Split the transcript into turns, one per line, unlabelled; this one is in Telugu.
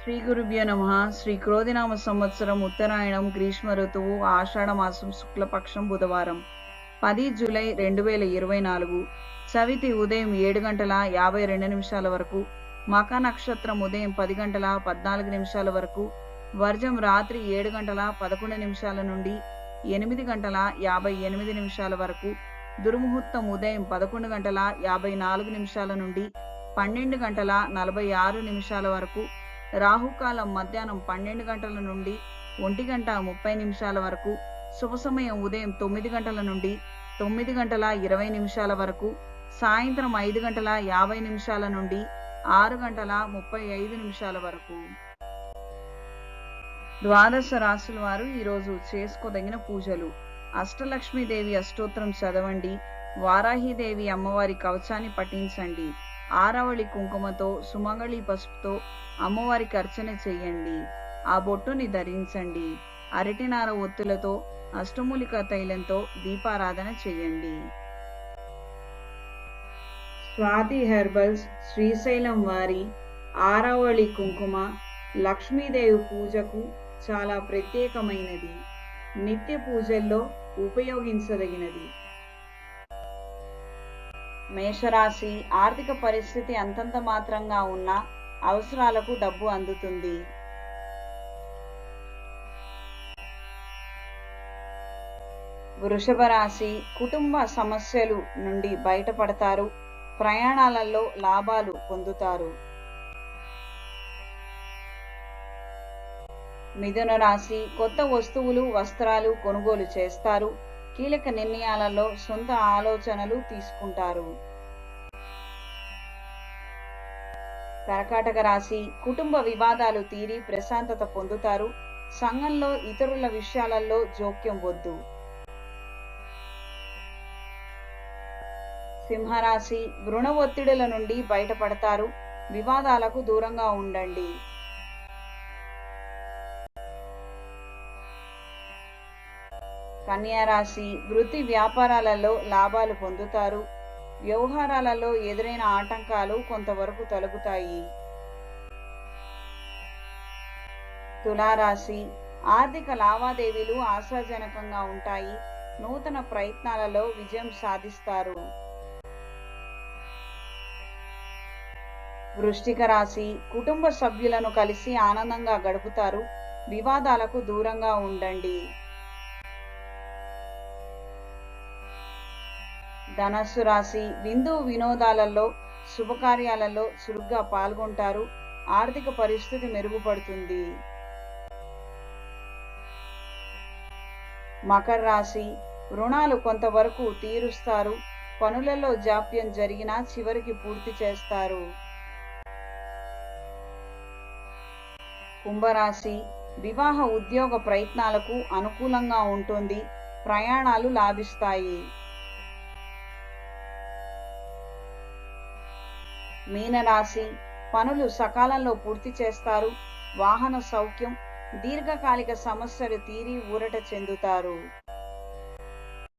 శ్రీ గురుభ్యో నమ. శ్రీ క్రోధినామ సంవత్సరం ఉత్తరాయణం గ్రీష్మ ఋతువు ఆషాఢ మాసం శుక్లపక్షం బుధవారం. పది జూలై రెండు వేల ఇరవై నాలుగు. చవితి ఉదయం ఏడు గంటల యాభై రెండు నిమిషాల వరకు మక నక్షత్రం ఉదయం పది గంటల పద్నాలుగు నిమిషాల వరకు వర్జం రాత్రి ఏడు గంటల పదకొండు నిమిషాల నుండి ఎనిమిది గంటల యాభై ఎనిమిది నిమిషాల వరకు దుర్ముహూర్తం ఉదయం పదకొండు గంటల యాభై నాలుగు నిమిషాల నుండి పన్నెండు గంటల నలభై ఆరు నిమిషాల వరకు రాహుకాలం మధ్యాహ్నం పన్నెండు గంటల నుండి ఒంటి గంట ముప్పై నిమిషాల వరకు శుభ సమయం ఉదయం తొమ్మిది గంటల నుండి తొమ్మిది గంటల ఇరవై నిమిషాల వరకు సాయంత్రం ఐదు గంటల యాభై నిమిషాల నుండి ఆరు గంటల ముప్పై ఐదు నిమిషాల వరకు. ద్వాదశ రాశుల వారు ఈరోజు చేసుకోదగిన పూజలు. అష్టలక్ష్మీదేవి అష్టోత్తరం చదవండి. వారాహిదేవి అమ్మవారి కవచాన్ని పఠించండి. ఆరవళి కుంకుమతో సుమంగళి పసుపుతో అమ్మవారికి అర్చన చేయండి. ఆ బొట్టుని ధరించండి. అరటినార ఒత్తులతో అష్టమూలిక తైలంతో దీపారాధన చేయండి. స్వాతి హెర్బల్స్ శ్రీశైలం వారి ఆరవళి కుంకుమ లక్ష్మీదేవి పూజకు చాలా ప్రత్యేకమైనది. నిత్య పూజల్లో ఉపయోగించదగినది. మేషరాశి ఆర్థిక పరిస్థితి అంతంత మాత్రంగా ఉన్న అవసరాలకు డబ్బు అందుతుంది. వృషభ రాశి కుటుంబ సమస్యలు నుండి బయటపడతారు. ప్రయాణాలలో లాభాలు పొందుతారు. మిథున రాశి కొత్త వస్తువులు వస్త్రాలు కొనుగోలు చేస్తారు. కీలక నిర్ణయాలలో సొంత ఆలోచనలు తీసుకుంటారు. కర్కాటక రాశి కుటుంబ వివాదాలు తీరి ప్రశాంతత పొందుతారు. సంఘంలో ఇతరుల విషయాలలో జోక్యం వద్దు. సింహరాశి రుణ ఒత్తిడుల నుండి బయటపడతారు. వివాదాలకు దూరంగా ఉండండి. కన్యారాశి వృత్తి వ్యాపారాలలో లాభాలు పొందుతారు. వ్యవహారాలలో ఎదురైన ఆటంకాలు కొంతవరకు తొలగుతాయి. తులారాశి ఆర్థిక లావాదేవీలు ఆశాజనకంగా ఉంటాయి. నూతన ప్రయత్నాలలో విజయం సాధిస్తారు. వృష్టిక రాశి కుటుంబ సభ్యులను కలిసి ఆనందంగా గడుపుతారు. వివాదాలకు దూరంగా ఉండండి. ధనస్సు రాశి విందు వినోదాలలో శుభకార్యాలలో చురుగ్గా పాల్గొంటారు. ఆర్థిక పరిస్థితి మెరుగుపడుతుంది. మకర రాశి రుణాలు కొంతవరకు తీరుస్తారు. పనులలో జాప్యం జరిగినా చివరికి పూర్తి చేస్తారు. కుంభరాశి వివాహ ఉద్యోగ ప్రయత్నాలకు అనుకూలంగా ఉంటుంది. ప్రయాణాలు లాభిస్తాయి. మీనరాశి పనులు సకాలంలో పూర్తి చేస్తారు. వాహన సౌఖ్యం దీర్ఘకాలిక సమస్యలు తీరి ఊరట చెందుతారు.